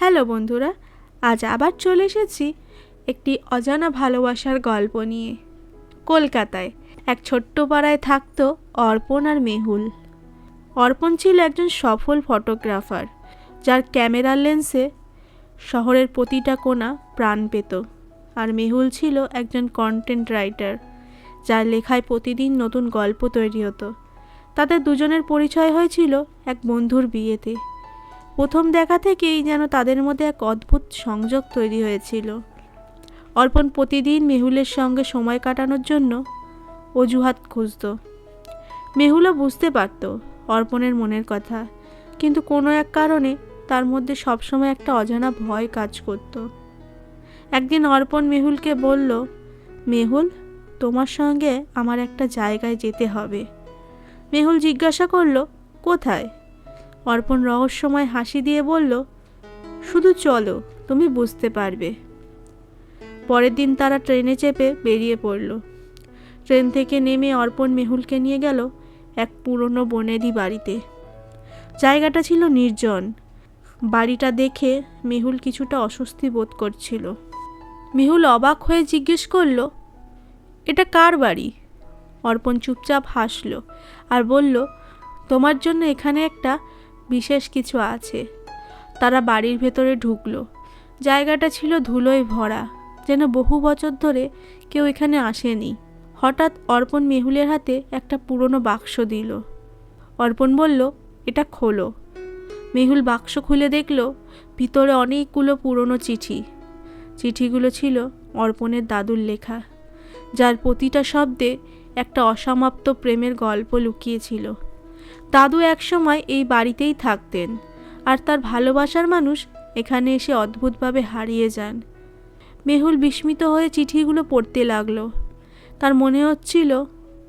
Hello বন্ধুরা, আজ আবার চলে এসেছি একটি অজানা ভালোবাসার গল্প নিয়ে। কলকাতায় এক ছোট্ট পাড়ায় থাকতো অর্পণ আর মেহুল। অর্পণ ছিল একজন সফল ফটোগ্রাফার, যার ক্যামেরার লেন্সে শহরের প্রতিটা কোণা প্রাণ পেত। আর মেহুল ছিল একজন কন্টেন্ট রাইটার যার লেখায় প্রতিদিন নতুন গল্প তৈরি হতো। তাদের দুজনের পরিচয় হয়েছিল এক বন্ধুর বিয়েতে। প্রথম দেখা থেকেই যেন তাদের মধ্যে এক অদ্ভুত সংযোগ তৈরি হয়েছিল। অর্পণ প্রতিদিন মেহুলের সঙ্গে সময় কাটানোর জন্য অজুহাত খুঁজত। মেহুলও বুঝতে পারত অর্পণের মনের কথা, কিন্তু কোনো এক কারণে তার মধ্যে সবসময় একটা অজানা ভয় কাজ করত। একদিন অর্পণ মেহুলকে বলল, মেহুল, তোমার সঙ্গে আমার একটা জায়গায় যেতে হবে। মেহুল জিজ্ঞাসা করল, কোথায়? অর্পণ রহস্যময় হাসি দিয়ে বলল, শুধু চলো, তুমি বুঝতে পারবে। পরের দিন তারা ট্রেনে চেপে বেরিয়ে পড়ল। ট্রেন থেকে নেমে অর্পণ মেহুলকে নিয়ে গেল এক পুরনো বনেদি বাড়িতে। জায়গাটা ছিল নির্জন। বাড়িটা দেখে মেহুল কিছুটা অস্বস্তি বোধ করছিল। মেহুল অবাক হয়ে জিজ্ঞেস করল, এটা কার বাড়ি? অর্পণ চুপচাপ হাসল আর বলল, তোমার জন্য এখানে একটা বিশেষ কিছু আছে। তারা বাড়ির ভেতরে ঢুকলো। জায়গাটা ছিল ধুলোয় ভরা, যেন বহু বছর ধরে কেউ এখানে আসেনি। হঠাৎ অর্পণ মেহুলের হাতে একটা পুরনো বাক্স দিল। অর্পণ বলল, এটা খোলো। মেহুল বাক্স খুলে দেখল, ভিতরে অনেকগুলো পুরনো চিঠি। চিঠিগুলো ছিল অর্পণের দাদুর লেখা, যার প্রতিটা শব্দে একটা অসমাপ্ত প্রেমের গল্প লুকিয়েছিল। দাদু একসময় এই বাড়িতেই থাকতেন, আর তার ভালোবাসার মানুষ এখানে এসে অদ্ভুতভাবে হারিয়ে যান। মেহুল বিস্মিত হয়ে চিঠিগুলো পড়তে লাগল। তার মনে হচ্ছিল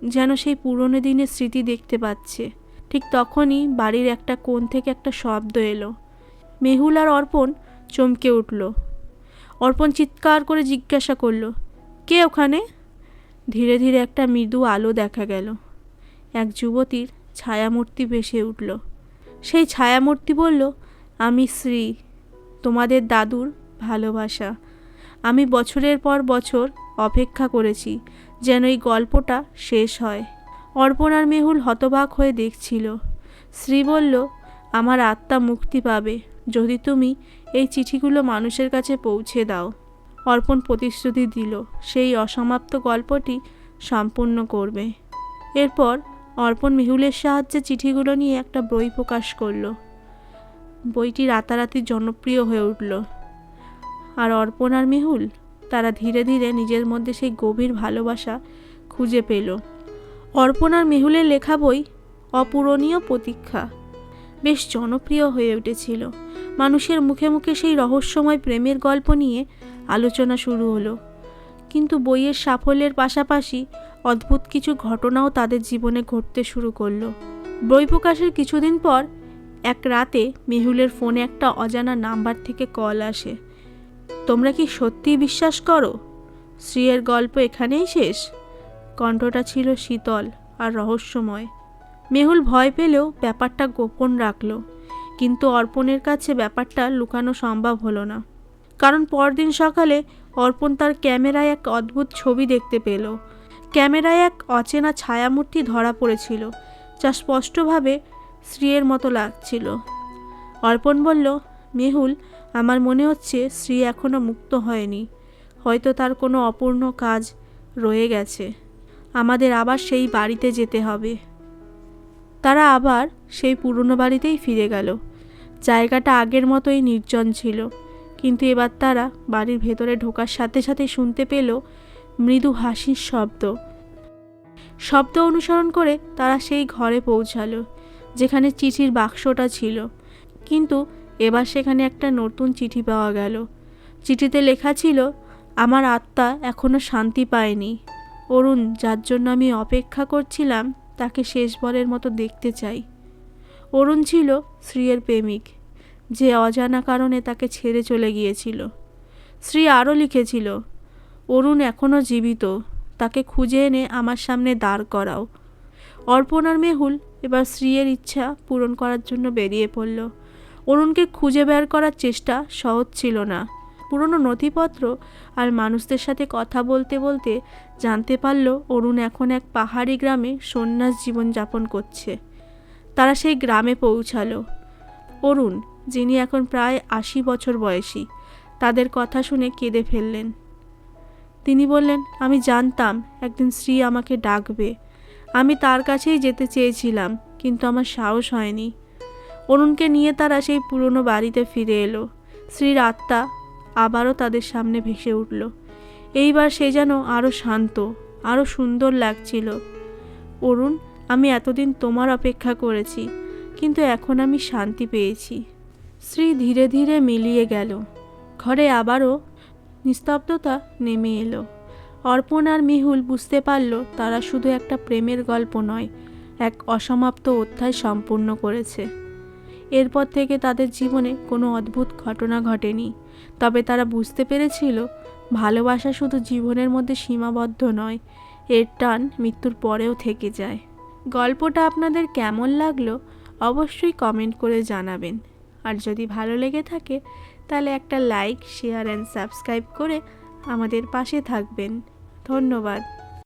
যেন সেই পুরনো দিনের স্মৃতি দেখতে পাচ্ছে। ঠিক তখনই বাড়ির একটা কোণ থেকে একটা শব্দ এলো। মেহুল আর অর্পণ চমকে উঠল। অর্পণ চিৎকার করে জিজ্ঞাসা করল, কে ওখানে? ধীরে ধীরে একটা মৃদু আলো দেখা গেল। এক যুবতীর ছায়ামূর্তি ভেসে উঠল। সেই ছায়ামূর্তি বলল, আমি শ্রী, তোমাদের দাদুর ভালোবাসা। আমি বছরের পর বছর অপেক্ষা করেছি যেন এই গল্পটা শেষ হয়। অর্পণ আর মেহুল হতবাক হয়ে দেখছিল। শ্রী বলল, আমার আত্মা মুক্তি পাবে যদি তুমি এই চিঠিগুলো মানুষের কাছে পৌঁছে দাও। অর্পণ প্রতিশ্রুতি দিল, সেই অসমাপ্ত গল্পটি সম্পূর্ণ করবে। এরপর অর্পণ মেহুলের সাহায্যে চিঠিগুলো নিয়ে একটা বই প্রকাশ করল। বইটি রাতারাতি জনপ্রিয় হয়ে উঠল। আর অর্পণ আর মেহুল তারা ধীরে ধীরে নিজের মধ্যে সেই গভীর ভালোবাসা খুঁজে পেল। অর্পণ আর মেহুলের লেখা বই অপূরণীয় প্রতীক্ষা। বেশ জনপ্রিয় হয়ে উঠেছিল। মানুষের মুখে মুখে সেই রহস্যময় প্রেমের গল্প নিয়ে আলোচনা শুরু হলো। কিন্তু বইয়ের সাফল্যের পাশাপাশি অদ্ভুত কিছু ঘটনাও তাদের জীবনে ঘটতে শুরু করল। বই প্রকাশের কিছুদিন পর, এক রাতে মেহুলের ফোনে একটা অজানা নাম্বার থেকে কল আসে। তোমরা কি সত্যিই বিশ্বাস করো? শ্রীয়ের গল্প এখানেই শেষ? কণ্ঠটা ছিল শীতল আর রহস্যময়। মেহুল ভয় পেলেও ব্যাপারটা গোপন রাখল, কিন্তু অর্পণের কাছে ব্যাপারটা লুকানো সম্ভব হলো না। কারণ পরদিন সকালে অর্পণ তার ক্যামেরায় এক অদ্ভুত ছবি দেখতে পেল। ক্যামেরায় এক অচেনা ছায়ামূর্তি ধরা পড়েছিল, যা স্পষ্টভাবে শ্রীয়ের মতো লাগছিল। অর্পণ বলল, মেহুল, আমার মনে হচ্ছে শ্রী এখনও মুক্ত হয়নি। হয়তো তার কোনো অপূর্ণ কাজ রয়ে গেছে। আমাদের আবার সেই বাড়িতে যেতে হবে। তারা আবার সেই পুরনো বাড়িতেই ফিরে গেল। জায়গাটা আগের মতোই নির্জন ছিল, কিন্তু এবার তারা বাড়ির ভেতরে ঢোকার সাথে সাথে শুনতে পেল মৃদু হাসির শব্দ। শব্দ অনুসরণ করে তারা সেই ঘরে পৌঁছালো, যেখানে চিঠির বাক্সটা ছিল। কিন্তু এবার সেখানে একটা নতুন চিঠি পাওয়া গেল। চিঠিতে লেখা ছিল, আমার আত্মা এখনও শান্তি পায়নি। অরুণ, যার জন্য আমি অপেক্ষা করছিলাম, তাকে শেষবারের মতো দেখতে চাই। অরুণ ছিল শ্রীয়ের প্রেমিক, যে অজানা কারণে তাকে ছেড়ে চলে গিয়েছিল। শ্রী আরও লিখেছিল অরুণ এখনও জীবিত। তাকে খুঁজে এনে আমার সামনে দাঁড় করাও। অর্পণ আর মেহুল এবার শ্রীয়ের ইচ্ছা পূরণ করার জন্য বেরিয়ে পড়ল। অরুণকে খুঁজে বের করার চেষ্টা সহজ ছিল না। পুরনো নথিপত্র আর মানুষদের সাথে কথা বলতে বলতে জানতে পারল অরুণ এখন এক পাহাড়ি গ্রামে সন্ন্যাস জীবন যাপন করছে। তারা সেই গ্রামে পৌঁছালো। অরুণ, যিনি এখন প্রায় আশি বছর বয়সী, তাদের কথা শুনে কেঁদে ফেললেন। তিনি বললেন, আমি জানতাম, একদিন শ্রী আমাকে ডাকবে। আমি তার কাছেই যেতে চেয়েছিলাম, কিন্তু আমার সাহস হয়নি। অরুণকে নিয়ে তারা সেই পুরনো বাড়িতে ফিরে এলো। শ্রীর আত্মা আবারও তাদের সামনে ভেসে উঠল। এইবার সে যেন আরও শান্ত আরও সুন্দর লাগছিল। অরুণ, আমি এতদিন তোমার অপেক্ষা করেছি, কিন্তু এখন আমি শান্তি পেয়েছি। শ্রী ধীরে ধীরে মিলিয়ে গেল। ঘরে আবারও নিস্তব্ধতা নেমে এলো। অর্পণ আর মিহুল বুঝতে পারল তারা শুধু একটা প্রেমের গল্প নয়, এক অসমাপ্ত অধ্যায় সম্পূর্ণ করেছে। এরপর থেকে তাদের জীবনে কোনো অদ্ভুত ঘটনা ঘটেনি, তবে তারা বুঝতে পেরেছিল ভালোবাসা শুধু জীবনের মধ্যে সীমাবদ্ধ নয়, এর টান মৃত্যুর পরেও থেকে যায়। গল্পটা আপনাদের কেমন লাগল অবশ্যই কমেন্ট করে জানাবেন। আর যদি ভালো লেগে থাকে তাহলে একটা লাইক শেয়ার অ্যান্ড সাবস্ক্রাইব করে আমাদের পাশে থাকবেন। ধন্যবাদ।